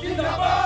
জিন্দাবাদ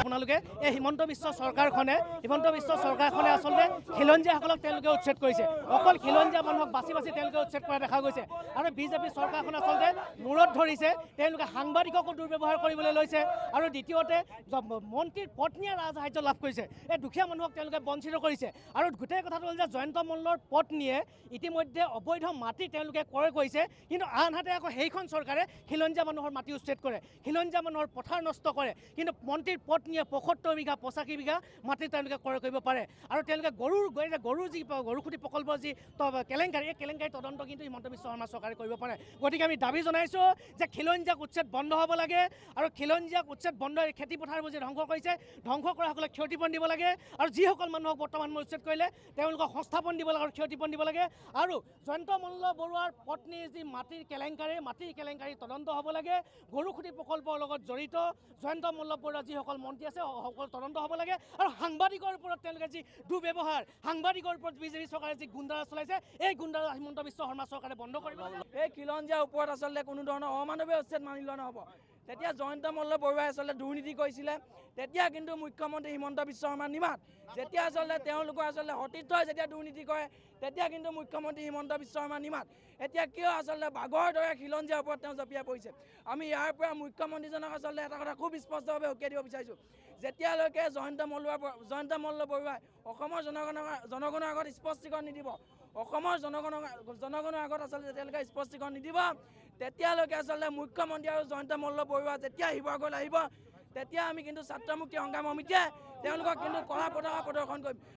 আপোনালোকে এই হিমন্ত বিশ্ব চৰকাৰখনে, হিমন্ত বিশ্ব চৰকাৰখনে আচলতে খিলঞ্জীয়াসকলক তেওঁলোকে উচ্ছেদ কৰিছে। অকল খিলঞ্জীয়া মানুহক বাছি বাছি তেওঁলোকে উচ্ছেদ কৰা দেখা গৈছে। আৰু বিজেপি চৰকাৰখন আচলতে মূৰত ধৰিছে, তেওঁলোকে সাংবাদিককো দুৰ্ব্যৱহাৰ কৰিবলৈ লৈছে। আৰু দ্বিতীয়তে মন্ত্ৰীৰ পত্নীয়ে ৰাজসাহাৰ্য লাভ কৰিছে। এই দুখীয়া মানুহক তেওঁলোকে বঞ্চিত কৰিছে। আৰু গোটেই কথাটো হ'ল যে, জয়ন্ত মল্লৰ পত্নীয়ে ইতিমধ্যে অবৈধ মাটি তেওঁলোকে ক্ৰয় কৰিছে। কিন্তু আনহাতে আকৌ সেইখন চৰকাৰে খিলঞ্জীয়া মানুহৰ মাটি উচ্ছেদ কৰে। খিলঞ্জীয়া মানুহৰ পথাৰ নষ্ট কৰে। কিন্তু মন্ত্ৰীৰ পত্নীয়ে পঁয়সত্তৰ বিঘা পঁচাশী বিঘা মাটি তেওঁলোকে ক্ৰয় কৰিব পাৰে। আৰু তেওঁলোকে গৰুৰ গৰুৰ যি প- গৰুখুটি প্ৰকল্পৰ যি কেলেংকাৰী এই কেলেংকাৰী তদন্ত কিন্তু হিমন্ত বিশ্ব শৰ্মা চৰকাৰে কৰিব পাৰে। গতিকে আমি দাবী জনাইছোঁ যে খিলঞ্জীয়াক উচ্ছেদ বন্ধ হ'ব লাগে আৰু খিলঞ্জীয়াক উচ্ছেদ বন্ধ এই খেতি পথাৰবোৰ যে ধ্বংস কৰিছে। ধ্বংস কৰাসকলক ক্ষতিপূৰণ দিব লাগে আৰু যিসকল মানুহক বৰ্তমান মই উচ্ছেদ কৰিলে তেওঁলোকক সংস্থাপন দিব লাগে আৰু ক্ষতিপূৰণ দিব লাগে। আৰু জয়ন্ত মল্ল বৰুৱাৰ পত্নীৰ যি মাটিৰ কেলেংকাৰী মাটিৰ কেলেংকাৰী তদন্ত হ'ব লাগে। গৰুখুটি প্ৰকল্পৰ লগত জড়িত জয়ন্ত মল্ল বৰুৱাৰ যিসকল মন্ত্ৰী আছে সকল তদন্ত হ'ব লাগে আৰু সাংবাদিকৰ ওপৰত তেওঁলোকে যি দুৰ্ব্যৱহাৰ সাংবাদিকৰ ওপৰত বিজেপি চৰকাৰে যি গুণ্ডাৰাজ চলাইছে এই গুণ্ডাৰাজ হিমন্ত বিশ্ব শৰ্মা চৰকাৰে বন্ধ কৰিব। এই খিলঞ্জীয়াৰ ওপৰত আচলতে কোনো ধৰণৰ অমানৱীয় উচ্ছেদ মানি লোৱা নহ'ব তেতিয়া জয়ন্ত মল্ল বৰুৱাই আচলতে দুৰ্নীতি কৰিছিলে। তেতিয়া কিন্তু মুখ্যমন্ত্ৰী হিমন্ত বিশ্ব শৰ্মা নিমাত যেতিয়া আচলতে তেওঁলোকৰ আচলতে সতীৰ্থই যেতিয়া দুৰ্নীতি কৰে তেতিয়া কিন্তু মুখ্যমন্ত্ৰী হিমন্ত বিশ্ব শৰ্মা নিমাত এতিয়া কিয় আচলতে বাঘৰ দৰে খিলঞ্জীয়াৰ ওপৰত তেওঁ জঁপিয়াই পৰিছে? আমি ইয়াৰ পৰা মুখ্যমন্ত্ৰীজনক আচলতে এটা কথা খুব স্পষ্টভাৱে উকিয়াই দিব বিচাৰিছোঁ। যেতিয়ালৈকে জয়ন্ত মল্লৰ জয়ন্ত মল্ল বৰুৱাই অসমৰ জনগণৰ জনগণৰ আগত স্পষ্টীকৰণ নিদিব অসমৰ জনগণৰ জনগণৰ আগত আচলতে যেতিয়ালৈকে স্পষ্টীকৰণ নিদিব তেতিয়ালৈকে আচলতে মুখ্যমন্ত্ৰী আৰু জয়ন্ত মল্ল বৰুৱা যেতিয়া শিৱসাগৰলৈ আহিব তেতিয়া আমি কিন্তু ছাত্ৰ মুক্তি সংগ্ৰাম সমিতিয়ে তেওঁলোকক কিন্তু কলা পতাকা প্ৰদৰ্শন কৰিম।